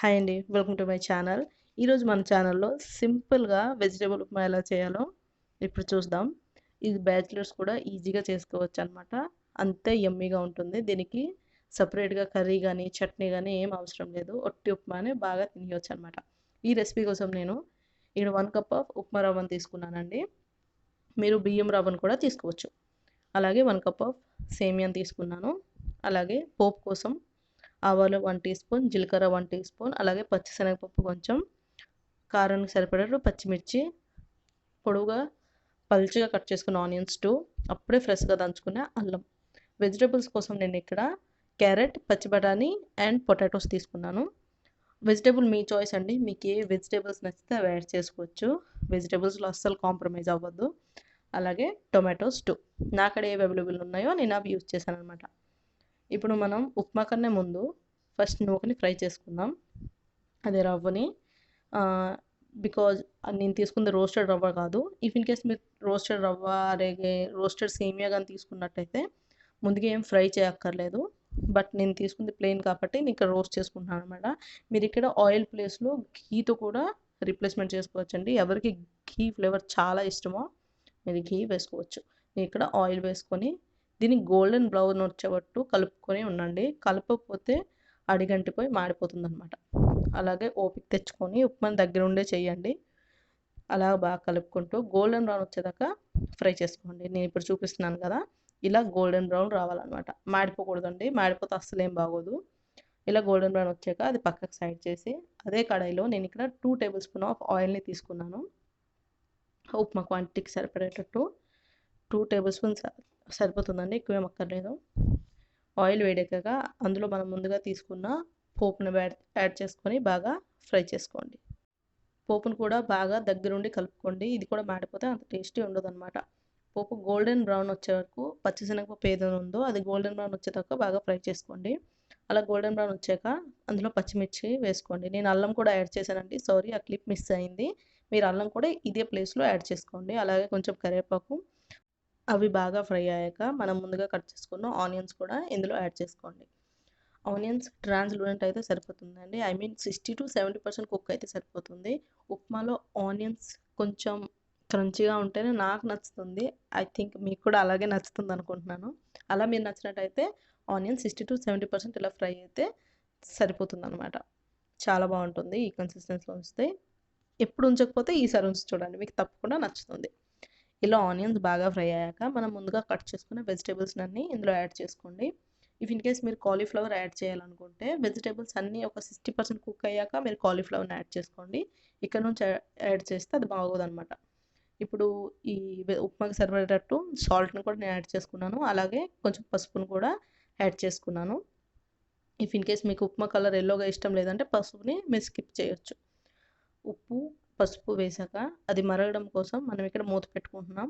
Hi అండి welcome to my channel ఈరోజు మన ఛానల్లో సింపుల్గా వెజిటేబుల్ ఉప్మా ఎలా చేయాలో ఇప్పుడు చూద్దాం. ఇది బ్యాచిలర్స్ కూడా ఈజీగా చేసుకోవచ్చు అనమాట అంతే యమ్మీగా ఉంటుంది. దీనికి సపరేట్గా కర్రీ కానీ చట్నీ కానీ ఏం అవసరం లేదు. ఒట్టి ఉప్మానే బాగా తినేయచ్చు అనమాట ఈ రెసిపీ కోసం నేను ఇక్కడ వన్ కప్ ఆఫ్ ఉప్మా రవ్వను తీసుకున్నానండి. మీరు బియ్యం రవ్వను కూడా తీసుకోవచ్చు. అలాగే వన్ కప్ ఆఫ్ సేమియాని తీసుకున్నాను. అలాగే పోపు కోసం ఆవాలు వన్ టీ స్పూన్ జీలకర్ర వన్ టీ స్పూన్ అలాగే పచ్చిశనగపప్పు కొంచెం కారానికి సరిపడేటప్పుడు పచ్చిమిర్చి పొడవుగా పల్చగా కట్ చేసుకున్న ఆనియన్స్ టూ అప్పుడే ఫ్రెష్గా దంచుకున్న అల్లం. వెజిటేబుల్స్ కోసం నేను ఇక్కడ క్యారెట్ పచ్చి బఠానీ అండ్ పొటాటోస్ తీసుకున్నాను. వెజిటేబుల్ మీ చాయిస్ అండి. మీకు ఏ వెజిటేబుల్స్ నచ్చితే అవి యాడ్ చేసుకోవచ్చు. వెజిటేబుల్స్లో అస్సలు కాంప్రమైజ్ అవ్వద్దు. అలాగే టొమాటోస్ టూ. నాకడ ఏ అవైలబుల్ ఉన్నాయో నేను అవి యూజ్ చేశాను అనమాట ఇప్పుడు మనం ఉప్మా కన్నా ముందు ఫస్ట్ నూకని ఫ్రై చేసుకుందాం. అదే రవ్వని. బికాజ్ నేను తీసుకుంది రోస్టెడ్ రవ్వ కాదు. ఇఫ్ ఇన్ కేస్ మీరు రోస్టెడ్ రవ్వ అలాగే రోస్టెడ్ సేమియా కానీ తీసుకున్నట్టయితే ముందుగా ఏం ఫ్రై చేయక్కర్లేదు. బట్ నేను తీసుకుంది ప్లెయిన్ కాబట్టి నేను ఇక్కడ రోస్ట్ చేసుకుంటున్నాను అనమాట మీరు ఇక్కడ ఆయిల్ ప్లేస్లో ఘీతో కూడా రీప్లేస్మెంట్ చేసుకోవచ్చండి. ఎవరికి ఘీ ఫ్లేవర్ చాలా ఇష్టమో మీరు ఘీ వేసుకోవచ్చు. నేను ఇక్కడ ఆయిల్ వేసుకొని దీన్ని గోల్డెన్ బ్రౌన్ వచ్చేటట్టు కలుపుకొని ఉండండి. కలపకపోతే అడిగంటిపోయి మాడిపోతుంది అనమాట అలాగే ఓపిక తెచ్చుకొని ఉప్మాని దగ్గర ఉండే చేయండి. అలా బాగా కలుపుకుంటూ గోల్డెన్ బ్రౌన్ వచ్చేదాకా ఫ్రై చేసుకోండి. నేను ఇప్పుడు చూపిస్తున్నాను కదా ఇలా గోల్డెన్ బ్రౌన్ రావాలన్నమాట మాడిపోకూడదండి. మాడిపోతే అస్సలు ఏం బాగోదు. ఇలా గోల్డెన్ బ్రౌన్ వచ్చాక అది పక్కకు సైడ్ చేసి అదే కడాయిలో నేను ఇక్కడ టూ టేబుల్ స్పూన్ ఆఫ్ ఆయిల్ని తీసుకున్నాను. ఉప్మా క్వాంటిటీకి సరిపడేటట్టు టూ టేబుల్ స్పూన్స్ సరిపోతుందండి ఎక్కువేం అక్కర్లేదు. ఆయిల్ వేడెక్కగా అందులో మనం ముందుగా తీసుకున్న పోపును యాడ్ యాడ్ చేసుకొని బాగా ఫ్రై చేసుకోండి. పోపును కూడా బాగా దగ్గరుండి కలుపుకోండి ఇది కూడా మాడిపోతే అంత టేస్టీ ఉండదు అనమాట పోపు గోల్డెన్ బ్రౌన్ వచ్చే వరకు పచ్చిశనగపప్పు ఏదైనా ఉందో అది గోల్డెన్ బ్రౌన్ వచ్చేదాకా బాగా ఫ్రై చేసుకోండి. అలా గోల్డెన్ బ్రౌన్ వచ్చాక అందులో పచ్చిమిర్చి వేసుకోండి. నేను అల్లం కూడా యాడ్ చేశానండి సారీ ఆ క్లిప్ మిస్ అయింది. మీరు అల్లం కూడా ఇదే ప్లేస్లో యాడ్ చేసుకోండి. అలాగే కొంచెం కరివేపాకు అవి బాగా ఫ్రై అయ్యాక మనం ముందుగా కట్ చేసుకున్న ఆనియన్స్ కూడా ఇందులో యాడ్ చేసుకోండి. ఆనియన్స్ ట్రాన్స్లూరెంట్ అయితే సరిపోతుందండి. I mean sixty to seventy percent cook అయితే సరిపోతుంది. ఉప్మాలో ఆనియన్స్ కొంచెం క్రంచిగా ఉంటేనే నాకు నచ్చుతుంది. ఐ థింక్ మీకు కూడా అలాగే నచ్చుతుంది అనుకుంటున్నాను. అలా మీరు నచ్చినట్టయితే onion sixty to seventy percent ఇలా ఫ్రై అయితే సరిపోతుంది అనమాట చాలా బాగుంటుంది ఈ కన్సిస్టెన్సీలో ఉంచితే. ఎప్పుడు ఉంచకపోతే ఈసారి ఉంచి చూడండి. మీకు తప్పకుండా నచ్చుతుంది. ఇలా ఆనియన్స్ బాగా ఫ్రై అయ్యాక మనం ముందుగా కట్ చేసుకున్న వెజిటేబుల్స్ అన్నీ ఇందులో యాడ్ చేసుకోండి. ఇఫ్ ఇన్ కేస్ మీరు కాలీఫ్లవర్ యాడ్ చేయాలనుకుంటే వెజిటేబుల్స్ అన్నీ ఒక సిక్స్టీ పర్సెంట్ కుక్ అయ్యాక మీరు కాలీఫ్లవర్ని యాడ్ చేసుకోండి. ఇక్కడ నుంచి యాడ్ చేస్తే అది బాగోదన్నమాట. ఇప్పుడు ఈ ఉప్మాకి సరిపడేటట్టు సాల్ట్ని కూడా నేను యాడ్ చేసుకున్నాను. అలాగే కొంచెం పసుపును కూడా యాడ్ చేసుకున్నాను. ఇఫ్ ఇన్ కేస్ మీకు ఉప్మా కలర్ ఎల్లోగా ఇష్టం లేదంటే పసుపుని మీరు స్కిప్ చేయొచ్చు. ఉప్పు పసుపు వేసాక అది మరగడం కోసం మనం ఇక్కడ మూత పెట్టుకుంటున్నాం.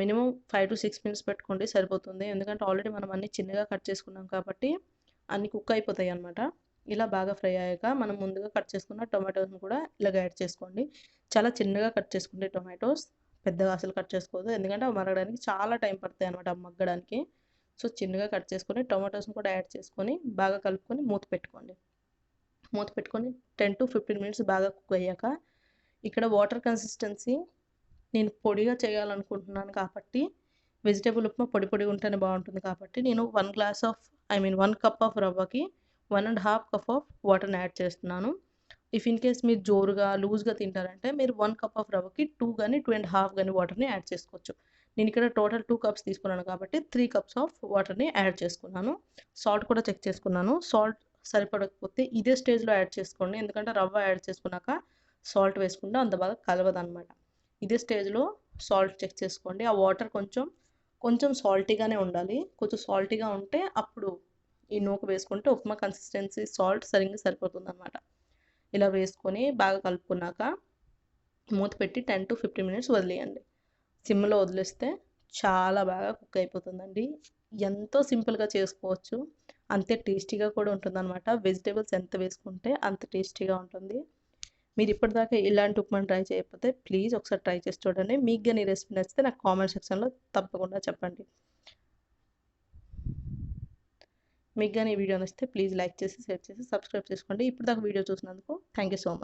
Minimum five to six minutes పెట్టుకోండి సరిపోతుంది. ఎందుకంటే ఆల్రెడీ మనం అన్ని చిన్నగా కట్ చేసుకున్నాం కాబట్టి అన్ని కుక్ అయిపోతాయి అనమాట ఇలా బాగా ఫ్రై అయ్యాక మనం ముందుగా కట్ చేసుకున్న టొమాటోస్ని కూడా ఇలాగ యాడ్ చేసుకోండి. చాలా చిన్నగా కట్ చేసుకుంటే టొమాటోస్ పెద్దగా అసలు కట్ చేసుకోవద్దు ఎందుకంటే అవి మరగడానికి చాలా టైం పడతాయి అనమాట మగ్గడానికి. సో చిన్నగా కట్ చేసుకొని టొమాటోస్ని కూడా యాడ్ చేసుకొని బాగా కలుపుకొని మూత పెట్టుకోండి. మూత పెట్టుకొని టెన్ టు ఫిఫ్టీన్ మినిట్స్ బాగా కుక్ అయ్యాక ఇక్కడ వాటర్ కన్సిస్టెన్సీ నేను పొడిగా చేయాలనుకుంటున్నాను కాబట్టి వెజిటేబుల్ ఉప్మా పొడి పొడి ఉంటేనే బాగుంటుంది కాబట్టి నేను one glass of I mean one cup of రవ్వకి one and half cup of వాటర్ని యాడ్ చేస్తున్నాను. ఇఫ్ ఇన్ కేస్ మీరు జోరుగా లూజ్గా తింటారంటే మీరు వన్ కప్ ఆఫ్ రవ్వకి టూ కానీ టూ అండ్ హాఫ్ కానీ వాటర్ని యాడ్ చేసుకోవచ్చు. నేను ఇక్కడ టోటల్ టూ కప్స్ తీసుకున్నాను కాబట్టి త్రీ కప్స్ ఆఫ్ వాటర్ని యాడ్ చేసుకున్నాను. సాల్ట్ కూడా చెక్ చేసుకున్నాను. సాల్ట్ సరిపడకపోతే ఇదే స్టేజ్లో యాడ్ చేసుకోండి. ఎందుకంటే రవ్వ యాడ్ చేసుకున్నాక సాల్ట్ వేసుకుంటే అంత బాగా కలవదనమాట ఇదే స్టేజ్లో సాల్ట్ చెక్ చేసుకోండి. ఆ వాటర్ కొంచెం కొంచెం సాల్టీగానే ఉండాలి. కొంచెం సాల్టీగా ఉంటే అప్పుడు ఈ నూక వేసుకుంటే ఉప్మా కన్సిస్టెన్సీ సాల్ట్ సరిగ్గా సరిపోతుంది అనమాట ఇలా వేసుకొని బాగా కలుపుకున్నాక మూత పెట్టి టెన్ టు ఫిఫ్టీన్ మినిట్స్ వదిలేయండి. సిమ్లో వదిలేస్తే చాలా బాగా కుక్ అయిపోతుందండి. ఎంతో సింపుల్గా చేసుకోవచ్చు. అంతే టేస్టీగా కూడా ఉంటుందన్నమాట. వెజిటేబుల్స్ ఎంత వేసుకుంటే అంత టేస్టీగా ఉంటుంది. మీరు ఇప్పటిదాకా ఇలాంటి ఉప్మాని ట్రై చేయకపోతే ప్లీజ్ ఒకసారి ట్రై చేసి చూడండి. మీకు కానీ రెసిపీ నచ్చితే నాకు కామెంట్ సెక్షన్లో తప్పకుండా చెప్పండి. మీకు కానీ ఈ వీడియో నచ్చితే ప్లీజ్ లైక్ చేసి షేర్ చేసి సబ్స్క్రైబ్ చేసుకోండి. ఇప్పుడు దాకా వీడియో చూసినందుకు థ్యాంక్ యూ సో మచ్.